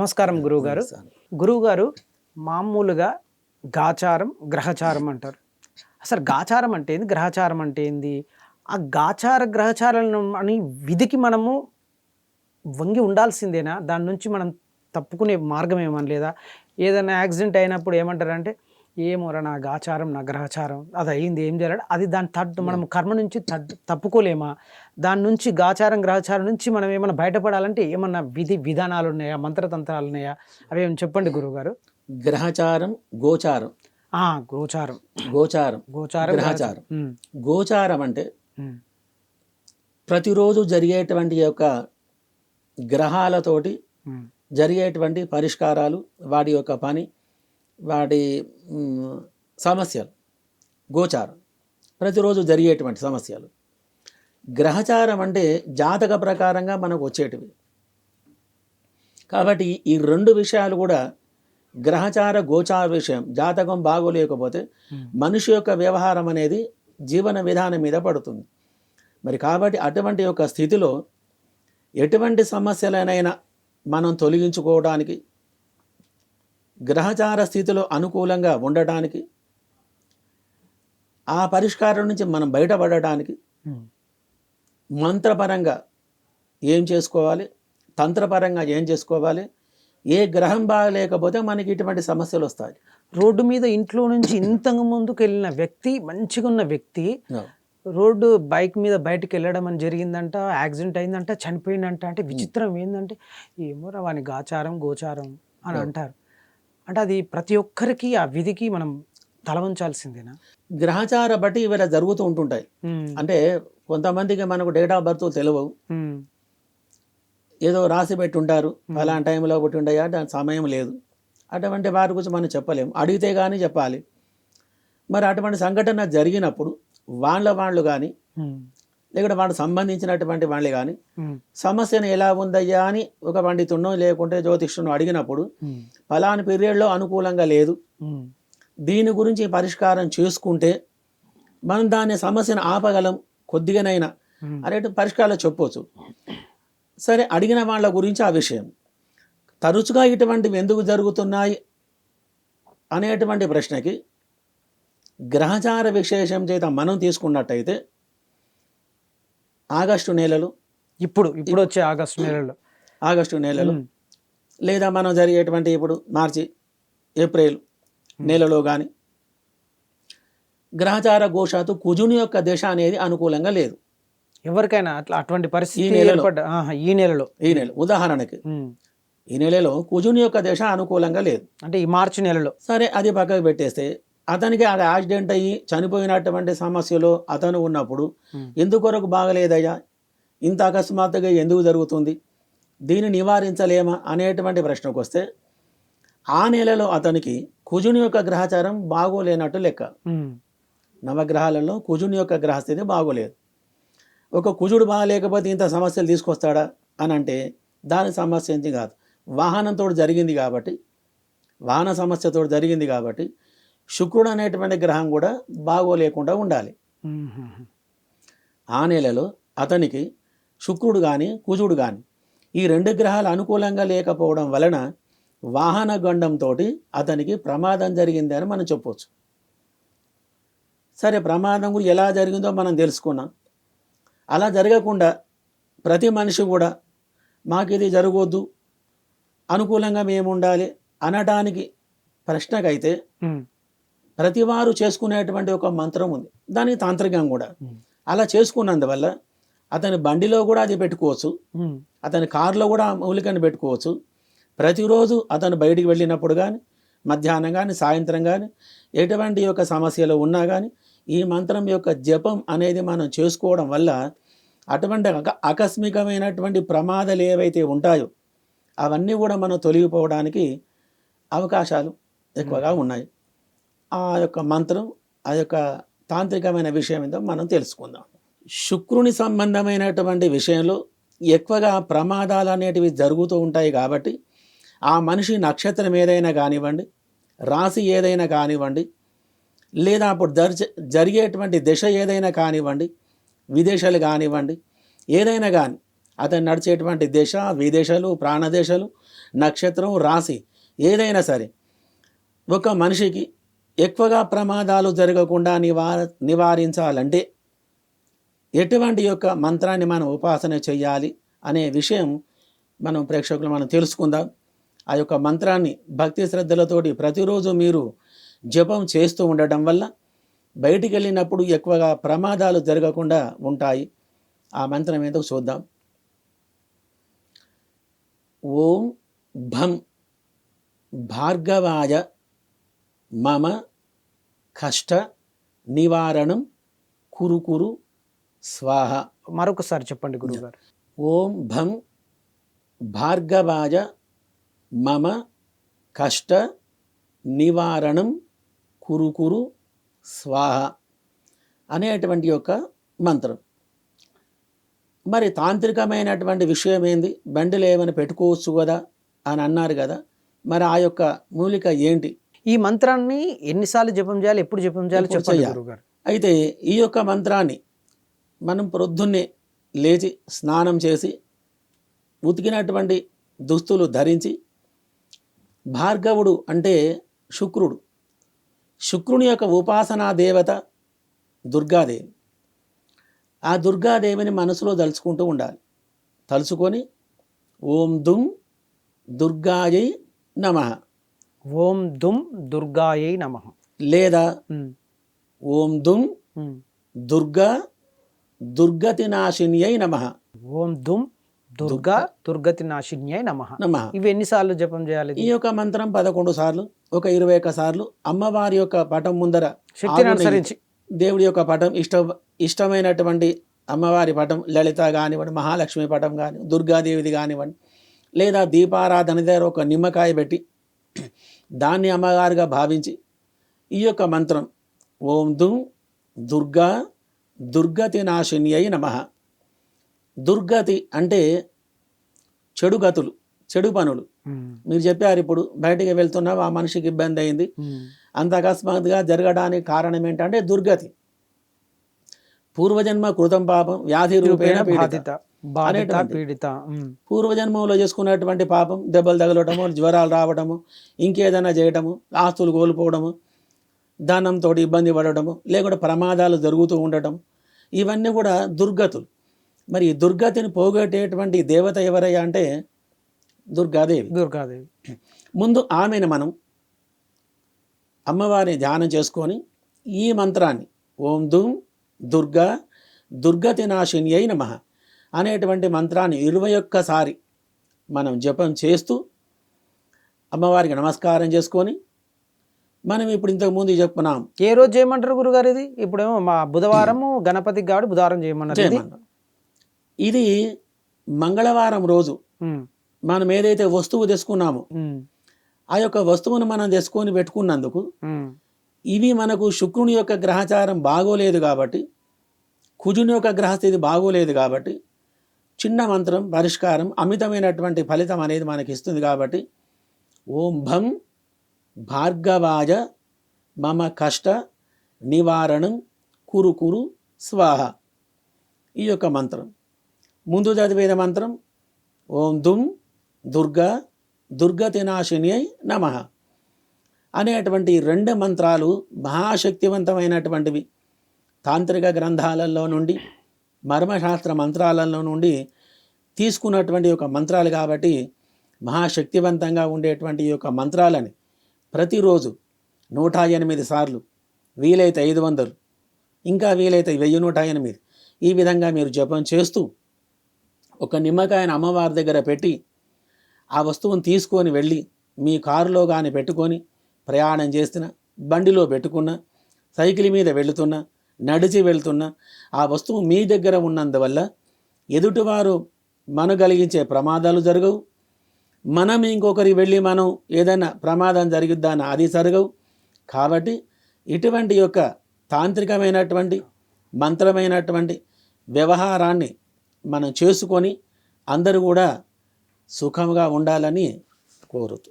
నమస్కారం గురువుగారు. గురువుగారు మామూలుగా గాచారం గ్రహచారం అంటారు. అసలు గాచారం అంటే ఏంది? గ్రహచారం అంటే ఏంది? ఆ గాచార గ్రహచారాలను అని విధికి మనము వంగి ఉండాల్సిందేనా? దాని నుంచి మనం తప్పుకునే మార్గం ఏమని లేదా? ఏదైనా యాక్సిడెంట్ అయినప్పుడు ఏమంటారంటే ఏమోరా నా గాచారం నా గ్రహచారం అది అయింది ఏం చేయాలి? అది దాని తట్టు మనం కర్మ నుంచి తడ్- తప్పుకోలేమా? దాని నుంచి గాచారం గ్రహచారం నుంచి మనం ఏమైనా బయటపడాలంటే ఏమన్నా విధి విధానాలు ఉన్నాయా? మంత్రతంత్రాలు ఉన్నాయా? అవి ఏమైనా చెప్పండి గురువుగారు. గ్రహచారం గోచారం. గోచారం. గోచారం. గోచారం గ్రహచారం. గోచారం అంటే ప్రతిరోజు జరిగేటువంటి యొక్క గ్రహాలతోటి జరిగేటువంటి పరిష్కారాలు వాడి యొక్క పని మ్, సమస్యలు గోచారం. ప్రతిరోజు జరిగేటువంటి సమస్యలు. గ్రహచారం అంటే జాతక ప్రకారంగా మనకు వచ్చేటివి. కాబట్టి ఈ రెండు విషయాలు కూడా గ్రహచార గోచార విషయం జాతకం బాగోలేకపోతే. మనిషి యొక్క వ్యవహారం అనేది జీవన విధానం మీద పడుతుంది. మరి కాబట్టి అటువంటి యొక్క స్థితిలో ఎటువంటి సమస్యలనైనా మనం తొలగించుకోవడానికి గ్రహచార స్థితిలో అనుకూలంగా ఉండటానికి ఆ పరిష్కారం నుంచి మనం బయటపడటానికి ఉమ్. మంత్రపరంగా ఏం చేసుకోవాలి? తంత్రపరంగా ఏం చేసుకోవాలి? ఏ గ్రహం బాగలేకపోతే మనకి ఇటువంటి సమస్యలు వస్తాయి. రోడ్డు మీద ఇంట్లో నుంచి ఇంతకు ముందుకు వెళ్ళిన వ్యక్తి మంచిగా ఉన్న వ్యక్తి రోడ్డు బైక్ మీద బయటకు వెళ్ళడం అని జరిగిందంట యాక్సిడెంట్ అయిందంట చనిపోయిందంట అంటే విచిత్రం ఏంటంటే ఏమోరా వాని గాచారం గోచారం అని. అంటారు. అంటే అది ప్రతి ఒక్కరికి ఆ విధికి మనం తల వంచాల్సిందేనా? గ్రహచార బట్టి ఇవి జరుగుతూ ఉంటుంటాయి. అంటే కొంతమందికి మనకు డేట్ ఆఫ్ బర్త్ తెలియవు ఏదో రాసి పెట్టి ఉంటారు. ఫలానా టైంలో ఒకటి ఉండయా దాని సమయం లేదు. అటువంటి వారి గురించి మనం చెప్పలేము. అడిగితే కానీ చెప్పాలి. మరి అటువంటి సంఘటన జరిగినప్పుడు వాళ్ళ వాళ్ళు కానీ లేకుంటే వాళ్ళకి సంబంధించినటువంటి వాళ్ళు కానీ సమస్యను ఎలా ఉందయ్యా అని ఒక పండితున్నో లేకుంటే జ్యోతిష్యునో అడిగినప్పుడు ఫలాని పీరియడ్లో అనుకూలంగా లేదు. దీని గురించి పరిష్కారం చేసుకుంటే మనం దాని సమస్యను ఆపగలం కొద్దిగానైనా. ఉమ్, అనేటి పరిష్కారాలు చెప్పవచ్చు సరే అడిగిన వాళ్ళ గురించి ఆ విషయం. తరచుగా ఇటువంటివి ఎందుకు జరుగుతున్నాయి అనేటువంటి ప్రశ్నకి గ్రహచార విశేషం చేత మనం తీసుకున్నట్టయితే ఆగస్టు నెలలు. ఇప్పుడు ఇప్పుడు వచ్చే ఆగస్టు నెలలో. ఆగస్టు నెలలు. లేదా మనం జరిగేటువంటి ఇప్పుడు మార్చి ఏప్రిల్ నెలలో కానీ గ్రహచార గోషాతు కుజుని యొక్క దశ అనేది అనుకూలంగా లేదు. ఎవరికైనా అట్లా అటువంటి పరిస్థితి ఈ నెలలో. ఈ నెల ఉదాహరణకి ఉమ్, ఈ నెలలో కుజుని యొక్క దశ అనుకూలంగా లేదు. అంటే ఈ మార్చి నెలలో. సరే అది పక్కకు పెట్టేస్తే అతనికి అది యాక్సిడెంట్ అయ్యి చనిపోయినటువంటి సమస్యలో అతను ఉన్నప్పుడు ఉమ్, ఎందుకొరకు బాగలేదయ్యా? ఇంత అకస్మాత్తుగా ఎందుకు జరుగుతుంది? దీన్ని నివారించలేమా అనేటువంటి ప్రశ్నకు వస్తే ఆ నెలలో అతనికి కుజుని యొక్క గ్రహచారం బాగోలేనట్టు లెక్క. నవగ్రహాలలో కుజుని యొక్క గ్రహస్థితి బాగోలేదు. ఒక కుజుడు బాగలేకపోతే ఇంత సమస్యలు తీసుకొస్తాడా అని అంటే దాని సమస్య ఏంటి కాదు. వాహనంతో జరిగింది కాబట్టి వాహన సమస్యతో జరిగింది కాబట్టి శుక్రుడు అనేటువంటి గ్రహం కూడా బాగోలేకుండా ఉండాలి. ఆ నెలలో అతనికి శుక్రుడు కానీ కుజుడు కానీ ఈ రెండు గ్రహాలు అనుకూలంగా లేకపోవడం వలన వాహన గండంతో అతనికి ప్రమాదం జరిగింది అని మనం చెప్పవచ్చు సరే ప్రమాదం గురించి ఎలా జరిగిందో మనం తెలుసుకున్నాం. అలా జరగకుండా ప్రతి మనిషి కూడా మాకు ఇది జరగవద్దు అనుకూలంగా మేము ఉండాలి అనడానికి ప్రశ్నకైతే ఉమ్, ప్రతి వారు చేసుకునేటువంటి ఒక మంత్రం ఉంది. దానికి తాంత్రికం కూడా. అలా చేసుకున్నందువల్ల అతని బండిలో కూడా అది పెట్టుకోవచ్చు. అతని కారులో కూడా మూలికని పెట్టుకోవచ్చు. ప్రతిరోజు అతను బయటికి వెళ్ళినప్పుడు కానీ మధ్యాహ్నం కానీ సాయంత్రం కానీ ఎటువంటి యొక్క సమస్యలు ఉన్నా కానీ ఈ మంత్రం యొక్క జపం అనేది మనం చేసుకోవడం వల్ల అటువంటి ఆకస్మికమైనటువంటి ప్రమాదాలు ఏవైతే ఉంటాయో అవన్నీ కూడా మనం తొలగిపోవడానికి అవకాశాలు ఎక్కువగా ఉన్నాయి. ఆ యొక్క మంత్రం ఆ యొక్క తాంత్రికమైన విషయం ఏందో మనం తెలుసుకుందాం. శుక్రుని సంబంధమైనటువంటి విషయంలో ఎక్కువగా ప్రమాదాలు అనేటివి జరుగుతూ ఉంటాయి కాబట్టి ఆ మనిషి నక్షత్రం ఏదైనా కానివ్వండి రాశి ఏదైనా కానివ్వండి లేదా అప్పుడు జరి జరిగేటువంటి దశ ఏదైనా కానివ్వండి విదేశాలు కానివ్వండి ఏదైనా కానీ అతను నడిచేటువంటి దిశ విదేశాలు ప్రాణదేశాలు నక్షత్రం రాశి ఏదైనా సరే ఒక మనిషికి ఎక్కువగా ప్రమాదాలు జరగకుండా నివార నివారించాలంటే ఎటువంటి యొక్క మంత్రాన్ని మనం ఉపాసన చేయాలి అనే విషయం మనం ప్రేక్షకులు మనం తెలుసుకుందాం. ఆ యొక్క మంత్రాన్ని భక్తి శ్రద్ధలతోటి ప్రతిరోజు మీరు జపం చేస్తూ ఉండటం వల్ల బయటికి వెళ్ళినప్పుడు ఎక్కువగా ప్రమాదాలు జరగకుండా ఉంటాయి. ఆ మంత్రం ఏదో చూద్దాం. ఓం భం భార్గవాయ మమ కష్ట నివారణం కురుకురు స్వాహ. మరొకసారి చెప్పండి గురువుగారు. ఓం భం భార్గవాయ మమ కష్ట నివారణం కురు కురు స్వాహ అనేటువంటి యొక్క మంత్రం. మరి తాంత్రికమైనటువంటి విషయం ఏంది? బండిలో ఏమైనా పెట్టుకోవచ్చు కదా అని అన్నారు కదా మరి ఆ యొక్క మూలిక ఏంటి? ఈ మంత్రాన్ని ఎన్నిసార్లు జపం చేయాలి? ఎప్పుడు జపం చేయాలి? గురువుగారు. అయితే ఈ యొక్క మంత్రాన్ని మనం ప్రొద్దున్నే లేచి స్నానం చేసి ఉతికినటువంటి దుస్తులు ధరించి భార్గవుడు అంటే శుక్రుడు. శుక్రుని యొక్క ఉపాసనా దేవత దుర్గాదేవి. ఆ దుర్గాదేవిని మనసులో తలుచుకుంటూ ఉండాలి. తలుచుకొని ఓం దుమ్ దుర్గాయై నమ. ఓం దుమ్ దుర్గాయై నమ. లేదా ఓం దుమ్ దుర్గా దుర్గతి నాశిన్యై నమ. ఓం దుమ్ దుర్గా దుర్గతి నాశిన్యై నమ. నమ. ఇవి ఎన్నిసార్లు జపం చేయాలి ఈ యొక్క మంత్రం పదకొండు సార్లు ఒక ఇరవై ఒక్క సార్లు అమ్మవారి యొక్క పటం ముందర శక్తిని అనుసరించి. దేవుడి యొక్క పటం ఇష్ట ఇష్టమైనటువంటి అమ్మవారి పటం లలిత కానివ్వండి మహాలక్ష్మి పటం కాని దుర్గాదేవిది కానివ్వండి లేదా దీపారాధన దగ్గర ఒక నిమ్మకాయ పెట్టి దాన్ని అమ్మగారుగా భావించి ఈ యొక్క మంత్రం ఓం దుమ్ దుర్గా దుర్గతి నాశిని అయి నమ. దుర్గతి అంటే చెడు గతులు చెడు పనులు. మీరు చెప్పారు ఇప్పుడు బయటికి వెళ్తున్నావు ఆ మనిషికి ఇబ్బంది అయింది. అంత అకస్మాత్తుగా జరగడానికి కారణం ఏంటంటే దుర్గతి. పూర్వజన్మ కృతం పాపం వ్యాధి రూపేణ పీడిత. పీడిత పూర్వజన్మంలో చేసుకున్నటువంటి పాపం దెబ్బలు తగలటము జ్వరాలు రావటము ఇంకేదైనా చేయటము ఆస్తులు కోల్పోవడము ధనంతో ఇబ్బంది పడటము లేకుంటే ప్రమాదాలు జరుగుతూ ఉండటం ఇవన్నీ కూడా దుర్గతులు. మరి ఈ దుర్గతిని పోగొట్టేటువంటి దేవత ఎవరయ్యా అంటే దుర్గాదేవి. దుర్గాదేవి. ముందు ఆమెను మనం అమ్మవారిని ధ్యానం చేసుకొని ఈ మంత్రాన్ని ఓం దుమ్ దుర్గా దుర్గతి నాశిని అయి నమ అనేటువంటి మంత్రాన్ని ఇరవై ఒక్కసారి మనం జపం చేస్తూ అమ్మవారికి నమస్కారం చేసుకొని మనం ఇప్పుడు ఇంతకుముందు చెప్పుకున్నాం ఏ రోజు చేయమంటారు గురుగారు ఇది? ఇప్పుడేమో మా బుధవారము గణపతికి కాబట్టి బుధవారం చేయమన్నారు ఇది. మంగళవారం రోజు మనం ఏదైతే వస్తువు తెచ్చుకున్నామో ఆ యొక్క వస్తువును మనం తెచ్చుకొని పెట్టుకున్నందుకు ఇవి మనకు శుక్రుని యొక్క గ్రహచారం బాగోలేదు కాబట్టి కుజుని యొక్క గ్రహస్థితి బాగోలేదు కాబట్టి చిన్న మంత్రం పరిష్కారం అమితమైనటువంటి ఫలితం అనేది మనకి ఇస్తుంది కాబట్టి ఓం భం భార్గవాయ మమ కష్ట నివారణం కురు కురు స్వాహ. ఈ యొక్క మంత్రం. ముందు చదివేద మంత్రం ఓం దుమ్ దుర్గా దుర్గతినాశిని అయి నమః. అనేటువంటి రెండు మంత్రాలు మహాశక్తివంతమైనటువంటివి. తాంత్రిక గ్రంథాలలో నుండి మర్మశాస్త్ర మంత్రాలలో నుండి తీసుకున్నటువంటి ఒక మంత్రాలు కాబట్టి మహాశక్తివంతంగా ఉండేటువంటి ఈ యొక్క మంత్రాలని ప్రతిరోజు నూట ఎనిమిది సార్లు వీలైతే ఐదు వందలు ఇంకా వీలైతే వెయ్యి నూట ఎనిమిది. ఈ విధంగా మీరు జపం చేస్తూ ఒక నిమ్మకాయను అమ్మవారి దగ్గర పెట్టి ఆ వస్తువును తీసుకొని వెళ్ళి మీ కారులో కానీ పెట్టుకొని ప్రయాణం చేస్తున్న బండిలో పెట్టుకున్న సైకిల్ మీద వెళుతున్నా నడిచి వెళ్తున్నా ఆ వస్తువు మీ దగ్గర ఉన్నందువల్ల ఎదుటివారు మన కలిగించే ప్రమాదాలు జరగవు. మనం ఇంకొకరికి వెళ్ళి మనం ఏదైనా ప్రమాదం జరిగిద్దాన? అది జరగవు. కాబట్టి ఇటువంటి యొక్క తాంత్రికమైనటువంటి మంత్రమైనటువంటి వ్యవహారాన్ని మనం చేసుకొని అందరూ కూడా సుఖంగా ఉండాలని కోరుతూ